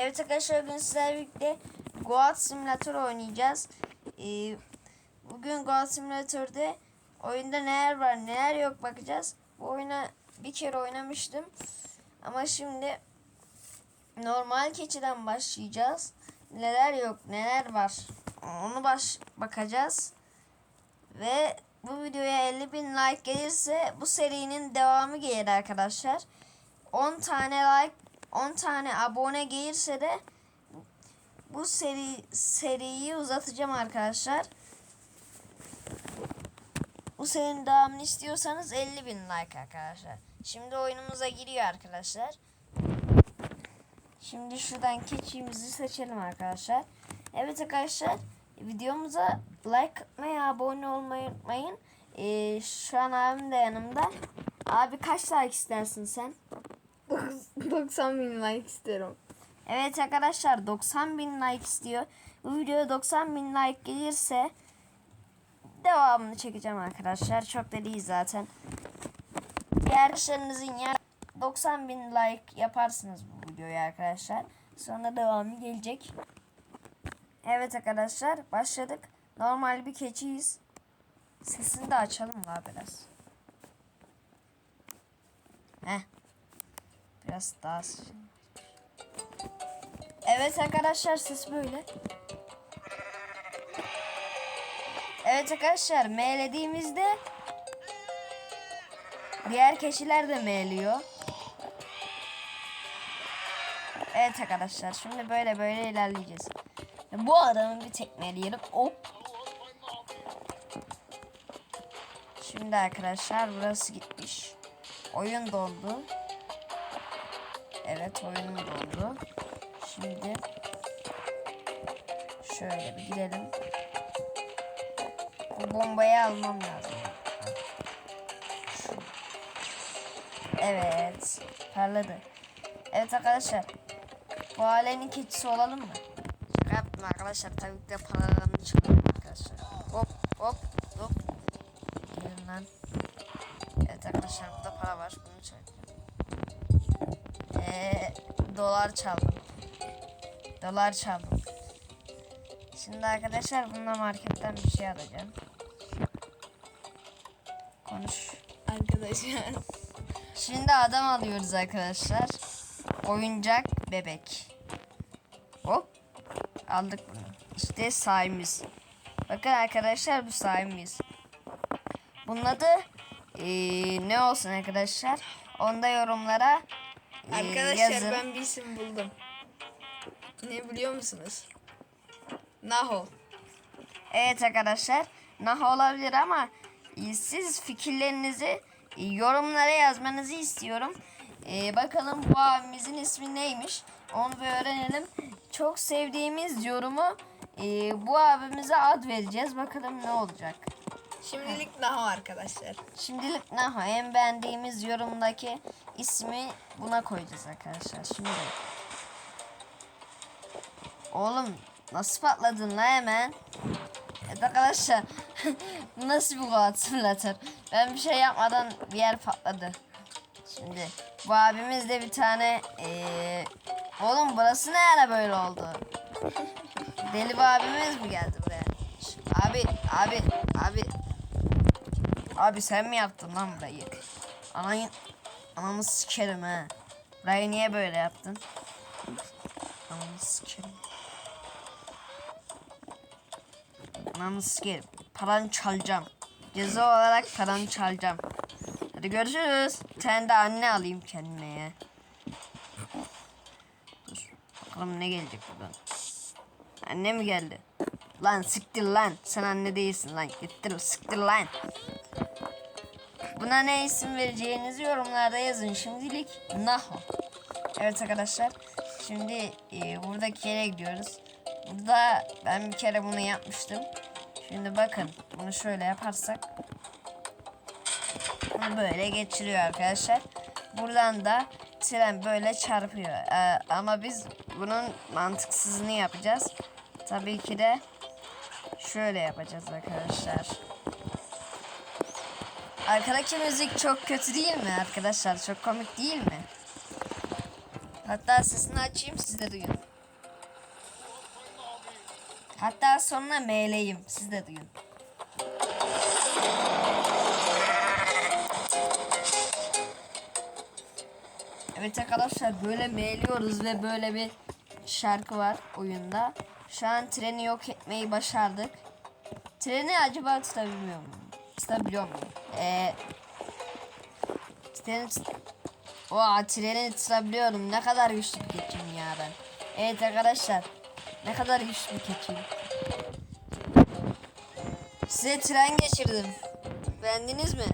Evet arkadaşlar bugün sizlerle birlikte Goat Simulator oynayacağız. Ee, bugün Goat Simulator'da oyunda neler var neler yok bakacağız. Bu oyuna bir kere oynamıştım. Ama şimdi normal keçiden başlayacağız. Neler yok neler var onu baş bakacağız. Ve bu videoya 50 bin like gelirse bu serinin devamı gelir arkadaşlar. 10 tane like 10 tane abone gelirse de bu seri seriyi uzatacağım arkadaşlar. Bu serinin devamını istiyorsanız 50 bin like arkadaşlar. Şimdi oyunumuza giriyor arkadaşlar. Şimdi şuradan keçimizi seçelim arkadaşlar. Evet arkadaşlar videomuza like atmayı, abone olmayı unutmayın. Ee, şu an abim de yanımda. Abi kaç like istersin sen? 90 bin like isterim. Evet arkadaşlar 90 bin like istiyor. Bu videoya 90 bin like gelirse devamını çekeceğim arkadaşlar. Çok da değil zaten. Diğer arkadaşlarınızın yer 90 bin like yaparsınız bu videoya arkadaşlar. Sonra devamı gelecek. Evet arkadaşlar başladık. Normal bir keçiyiz. Sesini de açalım daha biraz. Heh. Biraz daha Evet arkadaşlar ses böyle. Evet arkadaşlar meğlediğimizde diğer keçiler de meğliyor. Evet arkadaşlar şimdi böyle böyle ilerleyeceğiz. Bu adamı bir tekmeleyelim. Hop. Şimdi arkadaşlar burası gitmiş. Oyun doldu. Evet oyun doldu. Şimdi şöyle bir girelim. Bu bombayı almam lazım. Evet. Parladı. Evet arkadaşlar. Bu ailenin keçisi olalım mı? Şaka yaptım arkadaşlar. Tabii ki de paralarını çalalım arkadaşlar. Hop hop hop. Gelin lan. Evet arkadaşlar burada para var. Bunu çalacağım. Ee, dolar çaldım. Dolar çaldım. Şimdi arkadaşlar bununla marketten bir şey alacağım. Konuş. Arkadaşlar. Şimdi adam alıyoruz arkadaşlar. Oyuncak bebek. Hop. Aldık bunu. İşte sahibimiz. Bakın arkadaşlar bu sahibimiz. Bunun adı eee, ne olsun arkadaşlar? Onda yorumlara Arkadaşlar yazın. ben bir isim buldum. Ne biliyor musunuz? Naho. Evet arkadaşlar. Nah olabilir ama e, siz fikirlerinizi e, yorumlara yazmanızı istiyorum. E, bakalım bu abimizin ismi neymiş? Onu bir öğrenelim. Çok sevdiğimiz yorumu e, bu abimize ad vereceğiz. Bakalım ne olacak. Şimdilik Naho arkadaşlar. Şimdilik Naho en beğendiğimiz yorumdaki ismi buna koyacağız arkadaşlar. Şimdi. Oğlum nasıl patladın la hemen? Evet arkadaşlar bu nasıl bir Goat Simulator? Ben bir şey yapmadan bir yer patladı. Şimdi bu abimiz de bir tane eee Oğlum burası ne ara böyle oldu? Deli bir abimiz mi geldi buraya? Abi, abi, abi. Abi sen mi yaptın lan burayı? Anayın, anamı sikerim ha. Burayı niye böyle yaptın? Anamı sikerim. Ananı sikerim. Paranı çalacağım. Ceza olarak paranı çalacağım. Hadi görüşürüz. Bir de anne alayım kendime ya. Dur. Bakalım ne gelecek buradan. Anne mi geldi? Lan siktir lan. Sen anne değilsin lan. Gittir siktir lan. Buna ne isim vereceğinizi yorumlarda yazın. Şimdilik Naho. Evet arkadaşlar. Şimdi e, buradaki yere gidiyoruz. Burada ben bir kere bunu yapmıştım. Şimdi bakın bunu şöyle yaparsak bunu böyle geçiriyor arkadaşlar. Buradan da tren böyle çarpıyor. Ee, ama biz bunun mantıksızını yapacağız. Tabii ki de şöyle yapacağız arkadaşlar. Arkadaki müzik çok kötü değil mi arkadaşlar? Çok komik değil mi? Hatta sesini açayım siz de duyun. Hatta sonuna meyleyim siz de duyun. Evet arkadaşlar böyle meyliyoruz ve böyle bir şarkı var oyunda. Şu an treni yok etmeyi başardık. Treni acaba tutabiliyor muyum? Tutabiliyor muyum? Ee, treni tut- Oha treni tutabiliyorum. Ne kadar güçlü bir keçiyim ya ben. Evet arkadaşlar. Ne kadar güçlü bir keçiyim. Size tren geçirdim. Beğendiniz mi?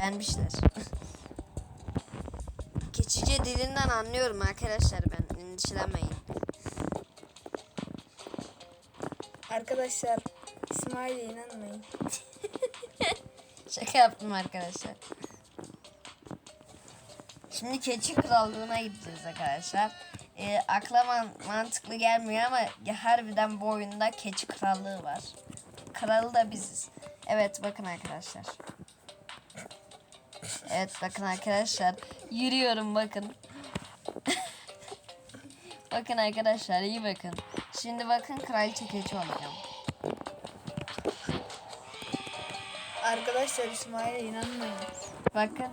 Beğenmişler. Keçice dilinden anlıyorum arkadaşlar ben. Endişelenmeyin. Arkadaşlar İsmail'e inanmayın. Şaka yaptım arkadaşlar. Şimdi keçi krallığına gideceğiz arkadaşlar. Ee, akla man- mantıklı gelmiyor ama harbiden bu oyunda keçi krallığı var. Kralı da biziz. Evet bakın arkadaşlar. Evet bakın arkadaşlar. Yürüyorum bakın. bakın arkadaşlar iyi bakın. Şimdi bakın kraliçe keçi olacağım. Arkadaşlar İsmail'e inanmayın. Bakın.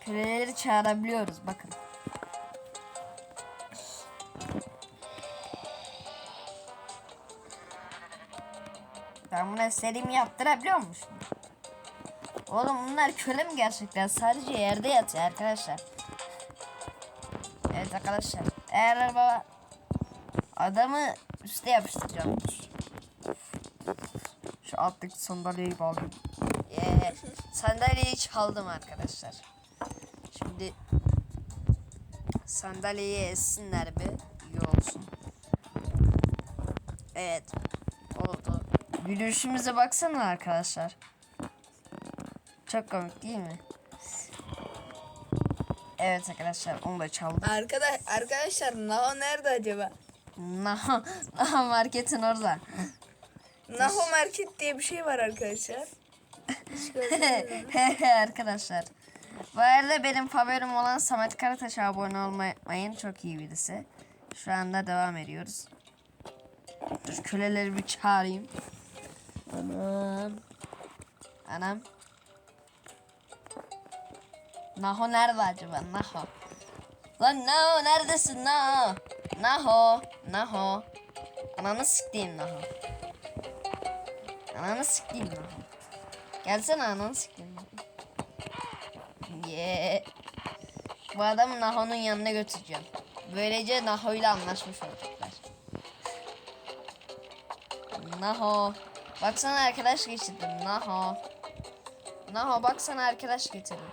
Köleleri çağırabiliyoruz bakın. Ben buna istediğimi yaptırabiliyor musun? Oğlum bunlar köle mi gerçekten? Sadece yerde yatıyor arkadaşlar. Evet arkadaşlar. Eğer baba adamı üste yapıştıracağım. Şu alttaki sandalyeyi bağlayayım. Ee, sandalyeyi çaldım arkadaşlar. Şimdi sandalyeyi essinler bir iyi olsun. Evet. Oldu. Gülüşümüze baksana arkadaşlar. Çok komik değil mi? Evet arkadaşlar onu da çaldım. Arkadaş arkadaşlar Naho nerede acaba? Naha, Naha marketin orada. Naho Market diye bir şey var arkadaşlar. Hiç gördünüz mü? arkadaşlar. Bu arada benim favorim olan Samet Karataş'a abone olmayı unutmayın. Çok iyi birisi. Şu anda devam ediyoruz. Dur köleleri bir çağırayım. Anam. Anam. Naho nerede acaba? Naho. Lan Naho neredesin Naho? Naho. Naho. Ananı siktiğim Naho. Ananı siktiğim Naho. Gelsene ananı Naho. Yeah. Bu adamı Naho'nun yanına götüreceğim. Böylece Naho ile anlaşmış olacaklar. Naho. Baksana arkadaş getirdim. Naho. Naho baksana arkadaş getirdim.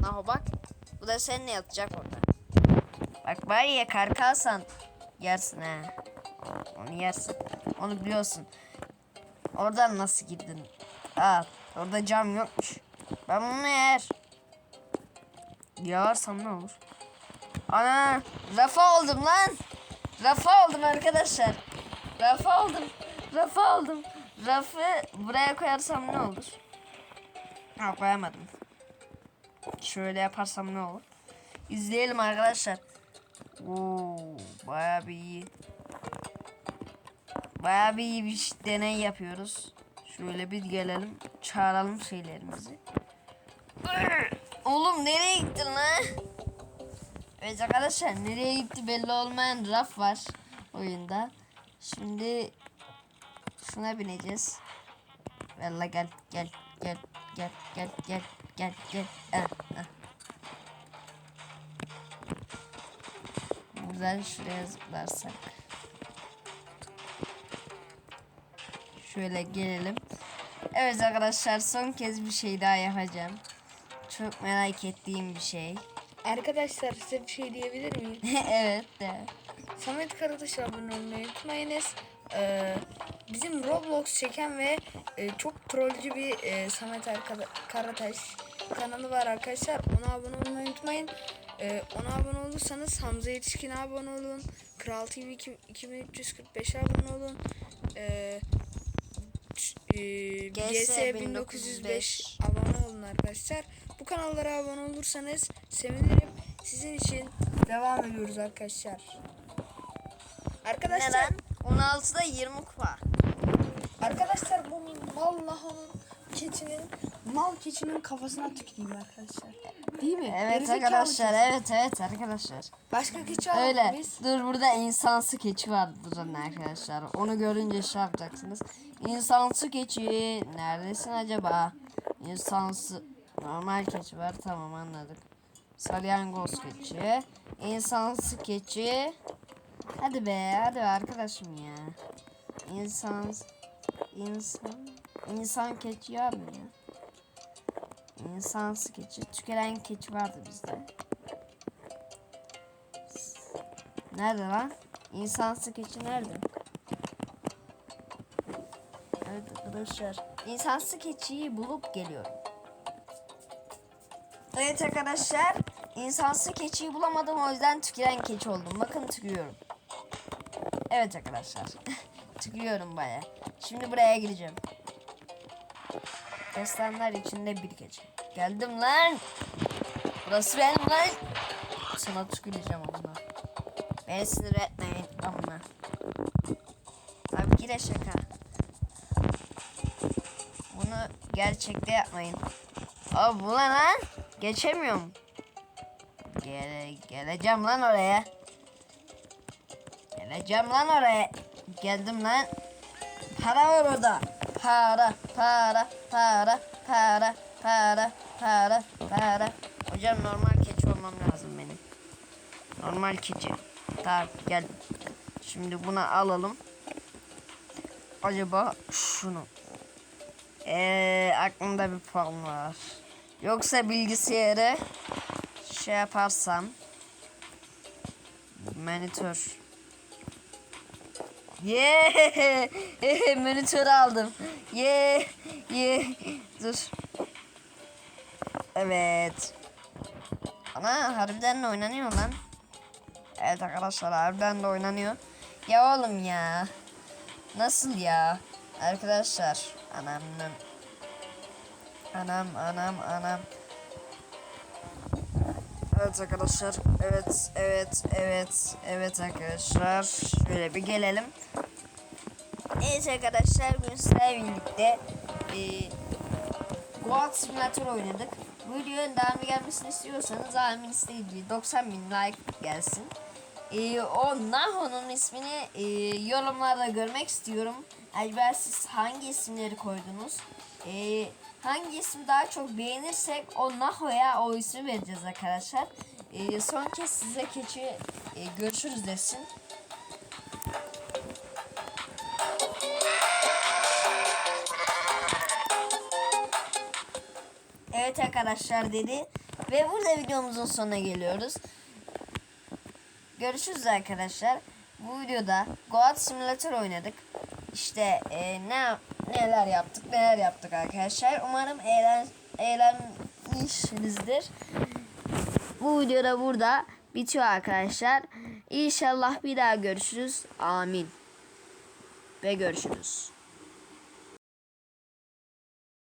Naho bak. Bu da seninle yatacak orada. Bak var ya karkalsan yersin ha. Onu yersin. Onu biliyorsun. Oradan nasıl girdin? Aa, orada cam yokmuş. Ben bunu yer. Yağarsam ne olur? Ana, rafa oldum lan. Rafa oldum arkadaşlar. Rafa oldum. Rafa oldum. Rafı buraya koyarsam ne olur? Ha koyamadım. Şöyle yaparsam ne olur? İzleyelim arkadaşlar. Oo, bayağı bir iyi. Bayağı bir iyi bir deney yapıyoruz. Şöyle bir gelelim. Çağıralım şeylerimizi. Oğlum nereye gittin lan? Evet arkadaşlar nereye gitti belli olmayan raf var oyunda. Şimdi şuna bineceğiz. Valla gel gel gel gel gel gel gel gel. Ah, ah. Buradan şuraya zıplarsak. Şöyle gelelim. Evet arkadaşlar son kez bir şey daha yapacağım. Çok merak ettiğim bir şey. Arkadaşlar size bir şey diyebilir miyim? evet de. Samet Karataş'a abone olmayı unutmayınız. Ee, bizim Roblox çeken ve e, çok trollcü bir e, Samet Arkada- Karataş kanalı var arkadaşlar. Ona abone olmayı unutmayın. Ee, ona abone olursanız Hamza Yetişkin'e abone olun. Kral TV 2345'e abone olun. Ee, ç- e, GS GS 1905 abone olun arkadaşlar. Bu kanallara abone olursanız sevinirim. sizin için devam ediyoruz arkadaşlar. Arkadaşlar lan? 16'da 20 kupa. Arkadaşlar bu mal lahonun keçinin mal keçinin kafasına tüküreyim arkadaşlar. Değil mi? Evet Gerizekalı arkadaşlar evet evet arkadaşlar. Başka keçi alalım Öyle. biz. Dur burada insansı keçi var durun arkadaşlar. Onu görünce şey yapacaksınız. İnsansı keçi neredesin acaba? İnsansı normal keçi var tamam anladık. Salyangoz keçi. İnsansı keçi. Hadi be hadi be arkadaşım ya. İnsan insan insan keçi var mı ya? İnsansı keçi. Tükeren keçi vardı bizde. Nerede lan? İnsansı keçi nerede? Evet arkadaşlar. İnsansı keçiyi bulup geliyorum. Evet arkadaşlar. İnsansı keçiyi bulamadım o yüzden tüküren keçi oldum. Bakın tükürüyorum. Evet arkadaşlar. tükürüyorum baya. Şimdi buraya gireceğim. Destanlar içinde bir keçi. Geldim lan. Burası benim lan. Sana tüküreceğim amına. Beni sinir etmeyin amına. Abi yine şaka. Bunu gerçekte yapmayın. Abi bu ne lan? Geçemiyorum. Gele, geleceğim lan oraya. Geleceğim lan oraya. Geldim lan. Para var orada. Para, para, para, para, para, para, para. Hocam normal keçi olmam lazım benim. Normal keçi. Tamam gel. Şimdi bunu alalım. Acaba şunu. Eee aklımda bir plan var. Yoksa bilgisayarı şey yaparsam monitör. Yeah! monitör aldım. Yeah! Yeah! Dur. Evet. Ana harbiden de oynanıyor lan. Evet arkadaşlar harbiden de oynanıyor. Ya oğlum ya. Nasıl ya? Arkadaşlar. Anam. Anam anam anam. Evet arkadaşlar. Evet evet evet evet arkadaşlar. Şöyle bir gelelim. Evet arkadaşlar bugün sizlerle birlikte e, Goat Simulator oynadık. Bu videonun devamı gelmesini istiyorsanız abimin istediği 90 bin like gelsin. Ee, o Naho'nun ismini e, yorumlarda görmek istiyorum. Acaba siz hangi isimleri koydunuz? Ee, hangi ismi daha çok beğenirsek o Naho'ya o ismi vereceğiz arkadaşlar. Ee, son kez size keçi e, görüşürüz desin. Evet arkadaşlar dedi. Ve burada videomuzun sonuna geliyoruz. Görüşürüz arkadaşlar. Bu videoda Goat Simulator oynadık. İşte e, ne neler yaptık neler yaptık arkadaşlar. Umarım eğlen, eğlenmişsinizdir. Bu videoda burada bitiyor arkadaşlar. İnşallah bir daha görüşürüz. Amin. Ve görüşürüz.